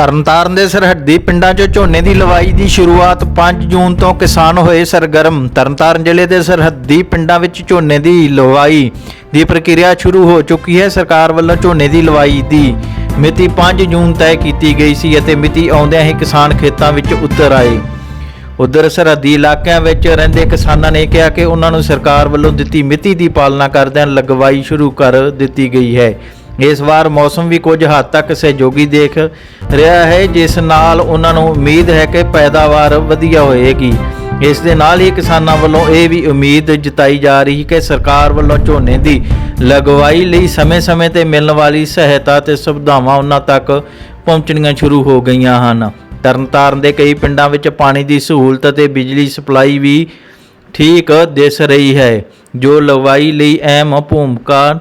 ਤਰਨਤਾਰਨ ਦੇ ਸਰਹੱਦੀ ਪਿੰਡਾਂ 'ਚ ਝੋਨੇ ਦੀ ਲਵਾਈ ਦੀ ਸ਼ੁਰੂਆਤ 5 ਜੂਨ ਤੋਂ ਕਿਸਾਨ ਹੋਏ ਸਰਗਰਮ। ਤਰਨਤਾਰਨ ਜ਼ਿਲ੍ਹੇ ਦੇ ਸਰਹੱਦੀ ਪਿੰਡਾਂ ਵਿੱਚ ਝੋਨੇ ਦੀ ਲਵਾਈ ਦੀ ਪ੍ਰਕਿਰਿਆ ਸ਼ੁਰੂ ਹੋ ਚੁੱਕੀ ਹੈ। ਸਰਕਾਰ ਵੱਲੋਂ ਝੋਨੇ ਦੀ ਲਵਾਈ ਦੀ ਮਿਤੀ 5 ਜੂਨ ਤੈਅ ਕੀਤੀ ਗਈ ਸੀ ਅਤੇ ਮਿਤੀ ਆਉਂਦਿਆਂ ਹੀ ਕਿਸਾਨ ਖੇਤਾਂ ਵਿੱਚ ਉਤਰ ਆਏ। ਉਧਰ ਸਰਹੱਦੀ ਇਲਾਕਿਆਂ ਵਿੱਚ ਰਹਿੰਦੇ ਕਿਸਾਨਾਂ ਨੇ ਕਿਹਾ ਕਿ ਉਹਨਾਂ ਨੂੰ ਸਰਕਾਰ ਵੱਲੋਂ ਦਿੱਤੀ ਮਿਤੀ ਦੀ ਪਾਲਣਾ ਕਰਦਿਆਂ ਲਗਵਾਈ ਸ਼ੁਰੂ ਕਰ ਦਿੱਤੀ ਗਈ ਹੈ। ਇਸ ਵਾਰ ਮੌਸਮ ਵੀ ਕੁਝ ਹੱਦ ਤੱਕ ਸਹਿਯੋਗੀ ਦੇਖ ਰਿਹਾ ਹੈ, ਜਿਸ ਨਾਲ ਉਹਨਾਂ ਨੂੰ ਉਮੀਦ ਹੈ ਕਿ ਪੈਦਾਵਾਰ ਵਧੀਆ ਹੋਏਗੀ। ਇਸ ਦੇ ਨਾਲ ਹੀ ਕਿਸਾਨਾਂ ਵੱਲੋਂ ਇਹ ਵੀ ਉਮੀਦ ਜਤਾਈ ਜਾ ਰਹੀ ਕਿ ਸਰਕਾਰ ਵੱਲੋਂ ਝੋਨੇ ਦੀ ਲਗਵਾਈ ਲਈ ਸਮੇਂ-ਸਮੇਂ ਤੇ ਮਿਲਣ ਵਾਲੀ ਸਹਾਇਤਾ ਤੇ ਸੁਵਿਧਾਵਾਂ ਉਹਨਾਂ ਤੱਕ ਪਹੁੰਚਣੀਆਂ ਸ਼ੁਰੂ ਹੋ ਗਈਆਂ ਹਨ। ਤਰਨਤਾਰਨ ਦੇ ਕਈ ਪਿੰਡਾਂ ਵਿੱਚ ਪਾਣੀ ਦੀ ਸਹੂਲਤ ਅਤੇ ਬਿਜਲੀ ਸਪਲਾਈ ਵੀ ਠੀਕ ਦਿਸ ਰਹੀ ਹੈ, ਜੋ ਲਗਵਾਈ ਲਈ ਅਹਿਮ ਭੂਮਿਕਾ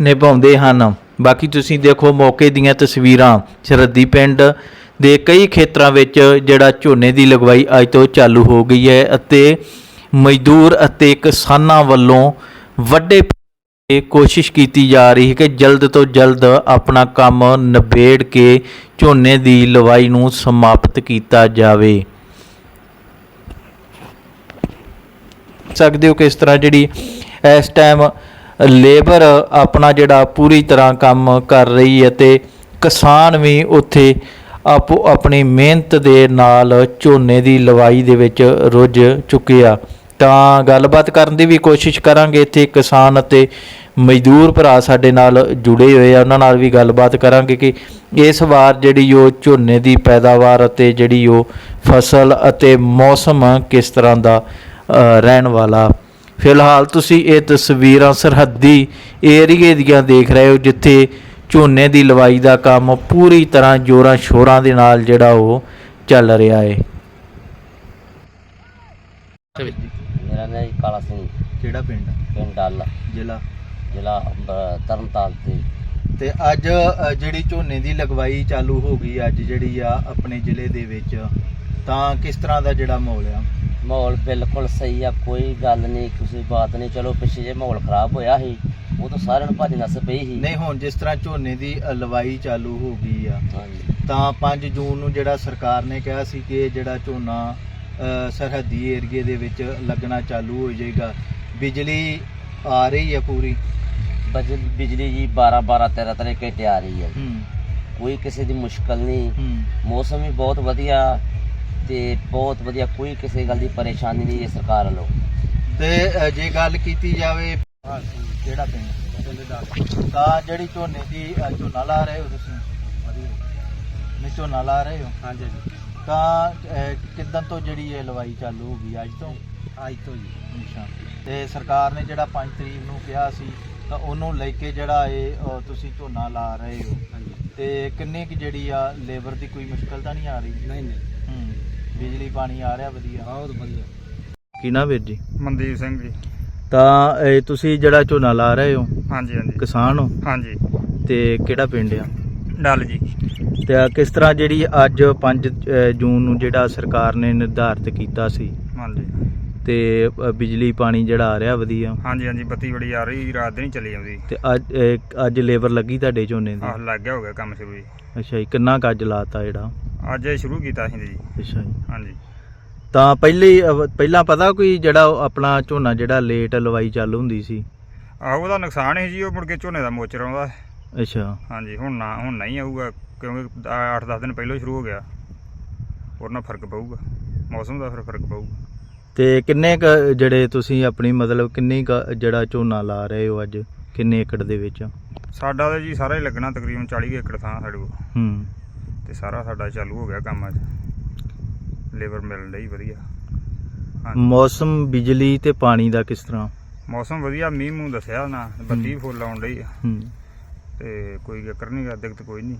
ਨਿਭਾਉਂਦੇ ਹਨ। ਬਾਕੀ ਤੁਸੀਂ ਦੇਖੋ ਮੌਕੇ ਦੀਆਂ ਤਸਵੀਰਾਂ ਸਰਹੱਦੀ ਪਿੰਡ ਦੇ ਕਈ ਖੇਤਰਾਂ ਵਿੱਚ ਜਿਹੜਾ ਝੋਨੇ ਦੀ ਲਗਵਾਈ ਅੱਜ ਤੋਂ ਚਾਲੂ ਹੋ ਗਈ ਹੈ ਅਤੇ ਮਜ਼ਦੂਰ ਅਤੇ ਕਿਸਾਨਾਂ ਵੱਲੋਂ ਵੱਡੇ ਇਹ ਕੋਸ਼ਿਸ਼ ਕੀਤੀ ਜਾ ਰਹੀ ਹੈ ਕਿ ਜਲਦ ਤੋਂ ਜਲਦ ਆਪਣਾ ਕੰਮ ਨਿਬੇੜ ਕੇ ਝੋਨੇ ਦੀ ਲਵਾਈ ਨੂੰ ਸਮਾਪਤ ਕੀਤਾ ਜਾਵੇ। ਸਕਦੇ ਹੋ ਕਿਸ ਤਰ੍ਹਾਂ ਜਿਹੜੀ ਇਸ ਟਾਈਮ ਲੇਬਰ ਆਪਣਾ ਜਿਹੜਾ ਪੂਰੀ ਤਰ੍ਹਾਂ ਕੰਮ ਕਰ ਰਹੀ ਹੈ ਤੇ ਕਿਸਾਨ ਵੀ ਉੱਥੇ ਆਪੋ ਆਪਣੀ ਮਿਹਨਤ ਦੇ ਨਾਲ ਝੋਨੇ ਦੀ ਲਵਾਈ ਦੇ ਵਿੱਚ ਰੁੱਝ ਚੁੱਕੇ ਆ ਤਾਂ ਗੱਲਬਾਤ ਕਰਨ ਦੀ ਵੀ ਕੋਸ਼ਿਸ਼ ਕਰਾਂਗੇ, ਇੱਥੇ ਕਿਸਾਨ ਅਤੇ ਮਜ਼ਦੂਰ ਭਰਾ ਸਾਡੇ ਨਾਲ ਜੁੜੇ ਹੋਏ ਆ, ਉਹਨਾਂ ਨਾਲ ਵੀ ਗੱਲਬਾਤ ਕਰਾਂਗੇ ਕਿ ਇਸ ਵਾਰ ਜਿਹੜੀ ਉਹ ਝੋਨੇ ਦੀ ਪੈਦਾਵਾਰ ਅਤੇ ਜਿਹੜੀ ਉਹ ਫਸਲ ਅਤੇ ਮੌਸਮ ਕਿਸ ਤਰ੍ਹਾਂ ਦਾ ਰਹਿਣ ਵਾਲਾ ਫਿਲਹਾਲ ਤੁਸੀਂ ਇਹ ਤਸਵੀਰਾਂ ਸਰਹੱਦੀ ਏਰੀਏ ਦੀਆਂ ਦੇਖ ਰਹੇ ਹੋ ਜਿੱਥੇ ਝੋਨੇ ਦੀ ਲਵਾਈ ਦਾ ਕੰਮ ਪੂਰੀ ਤਰ੍ਹਾਂ ਜੋਰਾਂ ਸ਼ੋਰਾਂ ਦੇ ਨਾਲ ਜਿਹੜਾ ਉਹ ਚੱਲ ਰਿਹਾ ਹੈ। ਮੇਰਾ ਨਾਮ ਜੀ ਕਾਲਾ ਸਿੰਘ। ਕਿਹੜਾ ਪਿੰਡ? ਪਿੰਡ ਡੱਲ। ਜ਼ਿਲ੍ਹਾ? ਜ਼ਿਲ੍ਹਾ ਤਰਨਤਾਰਨ ਤੇ। ਤੇ ਅੱਜ ਜਿਹੜੀ ਝੋਨੇ ਦੀ ਲਗਵਾਈ ਚਾਲੂ ਹੋ ਗਈ ਅੱਜ ਜਿਹੜੀ ਆ ਆਪਣੇ ਜ਼ਿਲ੍ਹੇ ਦੇ ਵਿੱਚ ਤਾਂ ਕਿਸ ਤਰ੍ਹਾਂ ਦਾ ਜਿਹੜਾ ਮਾਹੌਲ ਆ? ਮਾਹੌਲ ਬਿਲਕੁਲ ਸਹੀ ਆ ਕੋਈ ਗੱਲ ਨਹੀਂ ਕਿਸੇ ਬਾਤ ਨਹੀਂ। ਚਲੋ ਪਿੱਛੇ ਜੇ ਮਾਹੌਲ ਖਰਾਬ ਹੋਇਆ ਸੀ ਉਹ ਤਾਂ ਸਾਰਿਆਂ ਨੂੰ ਭੱਜ ਨੱਸ ਪਈ ਸੀ। ਨਹੀਂ ਹੁਣ ਜਿਸ ਤਰ੍ਹਾਂ ਝੋਨੇ ਦੀ ਲਵਾਈ ਚਾਲੂ ਹੋ ਗਈ ਆ ਹਾਂਜੀ। ਤਾਂ 5 ਜੂਨ ਨੂੰ ਜਿਹੜਾ ਸਰਕਾਰ ਨੇ ਕਿਹਾ ਸੀ ਕਿ ਜਿਹੜਾ ਝੋਨਾ ਅ, ਸਰਹੱਦੀ ਏਰੀਏ ਦੇ ਵਿੱਚ ਲੱਗਣਾ ਚਾਲੂ ਹੋ ਜਾਏਗਾ। ਬਿਜਲੀ ਆ ਰਹੀ ਹੈ ਪੂਰੀ। ਬਜ- ਬਿਜਲੀ ਜੀ 12 12 13 13 ਘੰਟੇ ਆ ਰਹੀ ਹੈ ਹੂੰ। ਕੋਈ ਕਿਸੇ ਦੀ ਮੁਸ਼ਕਲ ਨਹੀਂ। ਹੂੰ। ਮੌਸਮ ਵੀ ਬਹੁਤ ਵਧੀਆ। ਤੇ ਬਹੁਤ ਵਧੀਆ ਕੋਈ ਕਿਸੇ ਗੱਲ ਦੀ ਪਰੇਸ਼ਾਨੀ ਨਹੀਂ ਹੈ ਸਰਕਾਰ ਵੱਲੋਂ। ਤੇ ਜੇ ਗੱਲ ਕੀਤੀ ਜਾਵੇ ਕਿਹੜਾ ਪਿੰਡ ਤਾਂ ਜਿਹੜੀ ਝੋਨੇ ਦੀ ਝੋਨਾ ਲਾ ਰਹੇ ਹੋ ਤੁਸੀਂ? ਨਹੀਂ ਝੋਨਾ ਲਾ ਰਹੇ ਹੋ? ਹਾਂਜੀ ਤਾਂ ਅ, ਕਿੱਦਣ ਤੋਂ ਜਿਹੜੀ ਇਹ ਲਵਾਈ ਚਾਲੂ ਹੋ ਗਈ? ਅੱਜ ਤੋਂ? ਅੱਜ ਤੋਂ ਜੀ। ਅੱਛਾ। ਤੇ ਸਰਕਾਰ ਨੇ ਜਿਹੜਾ 5 ਤਰੀਕ ਨੂੰ ਕਿਹਾ ਸੀ ਤਾਂ ਉਹਨੂੰ ਲੈ ਕੇ ਜਿਹੜਾ ਇਹ ਤੁਸੀਂ ਝੋਨਾ ਲਾ ਰਹੇ ਹੋ? ਹਾਂਜੀ। ਤੇ ਕਿੰਨੇ ਕਿ ਜਿਹੜੀ ਆ ਲੇਬਰ ਦੀ ਕੋਈ ਮੁਸ਼ਕਲ ਤਾਂ ਨਹੀਂ ਆ ਰਹੀ? ਨਹੀਂ ਨਹੀਂ। ਹੂੰ। ਬਿਜਲੀ ਪਾਣੀ ਆ ਰਿਹਾ ਵਧੀਆ। ਬਹੁਤ ਵਧੀਆ। ਕੀ ਨਾ ਵੀਰ ਜੀ? ਮਨਦੀਪ ਸਿੰਘ ਜੀ। ਤਾਂ ਇਹ ਤੁਸੀਂ ਜਿਹੜਾ ਝੋਨਾ ਲਾ ਰਹੇ ਹੋ ਹਾਂਜੀ ਹਾਂਜੀ। ਕਿਸਾਨ ਹੋ? ਹਾਂਜੀ। ਤੇ ਕਿਹੜਾ ਪਿੰਡ ਆ? ਡੱਲ ਜੀ। ਤੇ ਆਹ ਕਿਸ ਤਰ੍ਹਾਂ ਜਿਹੜੀ ਅੱਜ 5 ਜੂਨ ਨੂੰ ਜਿਹੜਾ ਸਰਕਾਰ ਨੇ ਨਿਰਧਾਰਿਤ ਕੀਤਾ ਸੀ? ਹਾਂਜੀ। ਤੇ ਅ, ਬਿਜਲੀ ਪਾਣੀ ਜਿਹੜਾ ਆ ਰਿਹਾ ਵਧੀਆ? ਹਾਂਜੀ ਹਾਂਜੀ ਬੱਤੀ ਬੜੀ ਆ ਰਹੀ ਰਾਤ ਦਿਨ ਹੀ ਚਲੀ ਆਉਂਦੀ। ਤੇ ਅੱਜ ਅ, ਅੱਜ ਲੇਬਰ ਲੱਗੀ ਤੁਹਾਡੇ ਝੋਨੇ ਆਹ ਦੀ ਲੱਗ ਗਿਆ ਹੋ ਗਿਆ ਕੰਮ ਸ਼ੁਰੂ ਜੀ। ਅੱਛਾ ਜੀ ਕਿੰਨਾ ਕੁ ਅੱਜ ਲਾਤਾ ਜਿਹੜਾ? ਅੱਜ ਸ਼ੁਰੂ ਕੀਤਾ ਸੀ ਜੀ। ਅੱਛਾ ਜੀ। ਹਾਂਜੀ। ਤਾਂ ਪਹਿਲੇ ਪਹਿਲਾਂ ਪਤਾ ਕੋਈ ਜਿਹੜਾ ਆਪਣਾ ਝੋਨਾ ਜਿਹੜਾ ਲੇਟ ਲਵਾਈ ਚਾਲੂ ਹੁੰਦੀ ਸੀ? ਆਹ ਉਹਦਾ ਨੁਕਸਾਨ ਹੈ ਜੀ ਉਹ ਮੁੜ ਕੇ ਝੋਨੇ ਦਾ ਮੋਚਰ ਆਉਂਦਾ। ਅੱਛਾ। ਹਾਂਜੀ ਹੁਣ ਨਾ ਹੁਣ ਨਹੀਂ ਆਊਗਾ ਕਿਉਂਕਿ 8-10 ਦਿਨ ਪਹਿਲਾਂ ਸ਼ੁਰੂ ਹੋ ਗਿਆ। ਹੋਰ ਨਾਲ ਫ਼ਰਕ ਪਊਗਾ। ਮੌਸਮ ਦਾ ਫਿਰ ਫ਼ਰਕ ਪਊਗਾ। ਤੇ ਕਿੰਨੇ ਕ ਜਿਹੜੇ ਤੁਸੀਂ ਆਪਣੀ ਮਤਲਬ ਕਿੰਨੀ ਜਿਹੜਾ ਝੋਨਾ ਲਾ ਰਹੇ ਹੋ ਅੱਜ? ਕਿੰਨੇ ਏਕੜ ਦੇ ਵਿੱਚ? ਸਾਡਾ ਤਾਂ ਜੀ ਸਾਰਾ ਹੀ ਲੱਗਣਾ ਤਕਰੀਬਨ 40 ਕੁ ਏਕੜ ਥਾਂ ਸਾਡੇ ਕੋਲ। ਹੂੰ। ਤੇ ਸਾਰਾ ਸਾਡਾ ਚਾਲੂ ਹੋ ਗਿਆ ਕੰਮ ਅੱਜ। ਲੇਬਰ ਮਿਲਣ ਲਈ ਵਧੀਆ। ਹਾਂਜੀ। ਮੌਸਮ ਬਿਜਲੀ ਤੇ ਪਾਣੀ ਦਾ ਕਿਸ ਤਰ੍ਹਾਂ? ਮੌਸਮ ਵਧੀਆ ਮੀਂਹ ਮੂੰਹ ਦੱਸਿਆ ਨਾ ਬੱਤੀ ਫੁੱਲ ਆਉਣ ਆ। ਹੂੰ। ਤੇ ਕੋਈ ਚੱਕਰ ਨਹੀਂ ਗਾ ਦਿੱਕਤ ਕੋਈ ਨਹੀਂ